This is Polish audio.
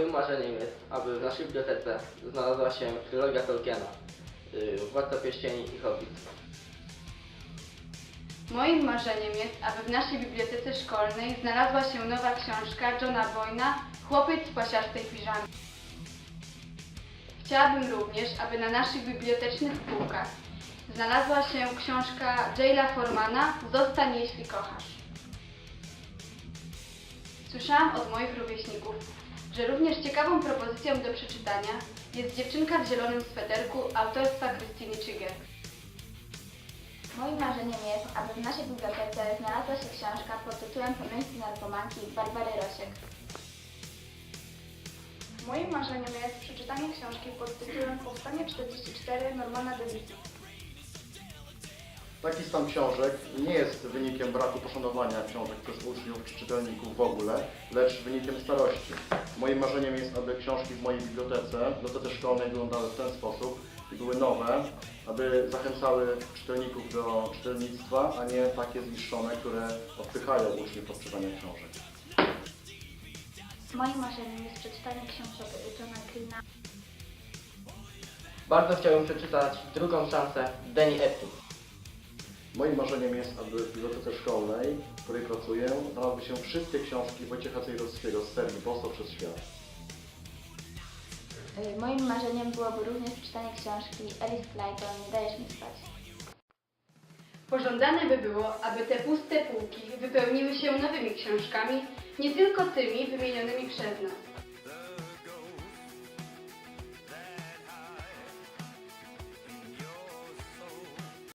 Moim marzeniem jest, aby w naszej bibliotece znalazła się trylogia Tolkiena, yy, Władca Pierścieni i Hobbit. Moim marzeniem jest, aby w naszej bibliotece szkolnej znalazła się nowa książka Johna Boyna Chłopiec w pasiastej piżamie. Chciałabym również, aby na naszych bibliotecznych półkach znalazła się książka Jayla Formana Zostań jeśli kochasz. Słyszałam od moich rówieśników, że również ciekawą propozycją do przeczytania jest Dziewczynka w zielonym sweterku autorstwa Krystyny Czygier. Moim marzeniem jest, aby w naszej bibliotece znalazła się książka pod tytułem Pomysły narkomanki Barbary Rosiek. Moim marzeniem jest przeczytanie książki pod tytułem Powstanie 44 Normana Davisa. Taki stan książek nie jest wynikiem braku poszanowania książek przez uczniów czy czytelników w ogóle, lecz wynikiem starości. Moim marzeniem jest, aby książki w mojej bibliotece, bibliotece szkolnej wyglądały w ten sposób i były nowe, aby zachęcały czytelników do czytelnictwa, a nie takie zniszczone, które odpychają uczniów od czytania książek. Moim marzeniem jest przeczytanie książek Johna Greena. Bardzo chciałbym przeczytać drugą szansę Danny Epstein. Moim marzeniem jest, aby w bibliotece szkolnej, w której pracuję, znalazły się wszystkie książki Wojciecha Cejrowskiego z serii Boso przez świat. Y, Moim marzeniem byłoby również przeczytanie książki Alice Clayton Nie dajesz mi spać. Pożądane by było, aby te puste półki wypełniły się nowymi książkami, nie tylko tymi wymienionymi przez nas.